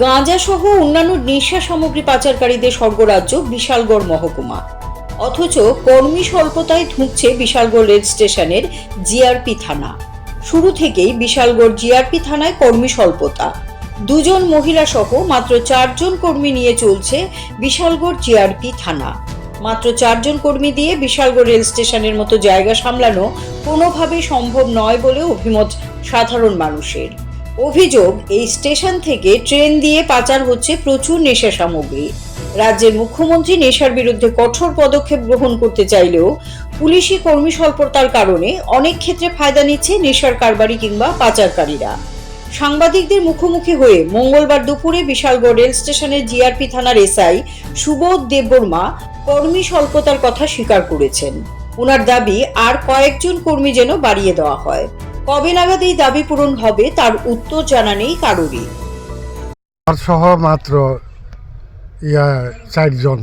গাঁজা সহ অন্যান্য নেশা সামগ্রী পাচারকারীদের স্বর্গরাজ্য বিশালগড় মহকুমা। অথচ কর্মী স্বল্পতায় ধুঁকছে বিশালগড় রেল স্টেশনের জিআরপি থানা। শুরু থেকেই বিশালগড় জিআরপি থানায় কর্মী স্বল্পতা। দুজন মহিলা সহ মাত্র চারজন কর্মী নিয়ে চলছে বিশালগড় জিআরপি থানা। মাত্র চারজন কর্মী দিয়ে বিশালগড় রেল স্টেশনের মতো জায়গা সামলানো কোনোভাবেই সম্ভব নয় বলে অভিমত সাধারণ মানুষের। অভিযোগ, এই স্টেশন থেকে ট্রেন দিয়ে পাচার হচ্ছে প্রচুর নেশা সামগ্রী। রাজ্যের মুখ্যমন্ত্রী নেশার বিরুদ্ধে কঠোর পদক্ষেপ গ্রহণ করতে চাইলেও পুলিশি কর্মী স্বল্পতার কারণে অনেক ক্ষেত্রে ফায়দা নিচ্ছে নেশার কারবারি কিংবা পাচারকারীরা। সাংবাদিকদের মুখোমুখি হয়ে মঙ্গলবার দুপুরে বিশালগড় রেল স্টেশনের জিআরপি থানার এসআই সুবোধ দেববর্মা কর্মী স্বল্পতার কথা স্বীকার করেছেন। ওনার দাবি, আর কয়েকজন কর্মী যেন বাড়িয়ে দেওয়া হয়। কবে নাগাদ এই দাবি পূরণ হবে তার উত্তর জানা নেই কারোরই। সহ মাত্র ইয়া চারজন।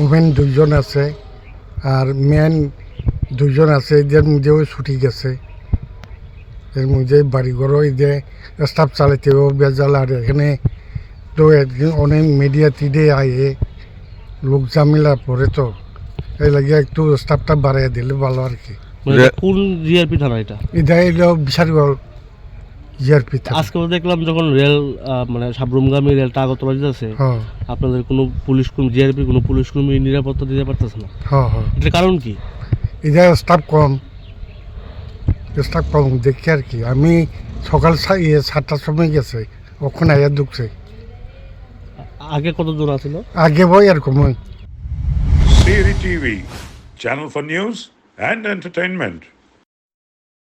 ওমেন দুইজন আছে আর মেন দুইজন আছে, এদের মধ্যেও ছুটি গেছে। এর মধ্যে বাড়িঘরও এদের স্টাফ চালাইতেও বেজাল। আর এখানে তো একদিন অনেক মিডিয়া টিডে আয়ে, লোক জামিলা পড়ে তো। এই লাগে একটু স্টাফটা বাড়াই দিলে ভালো আর কি। কোন জিআরপি থানা এটা? এটা এলো বিশালগড় জিআরপি আজকে দেখলাম যখন রেল মানে সাবরুমগামী রেলটা আগরতলা যেতেছে হ্যাঁ। আপনাদের কোনো পুলিশ কর্মী জিআরপি কোনো পুলিশ কর্মী নিরাপত্তা দিতে পারতেছে না। হ্যাঁ হ্যাঁ। এটার কারণ কি? এটা স্টাফ কম। স্টাফ কম দেখি আর কি। আমি সকাল সা- ইয়ে সাতটার সময় গেছে ওখানে আয়া ঢুকছে। আগে কতজন আছিল? আগে বই আর কমই Siri TV, channel for news and entertainment.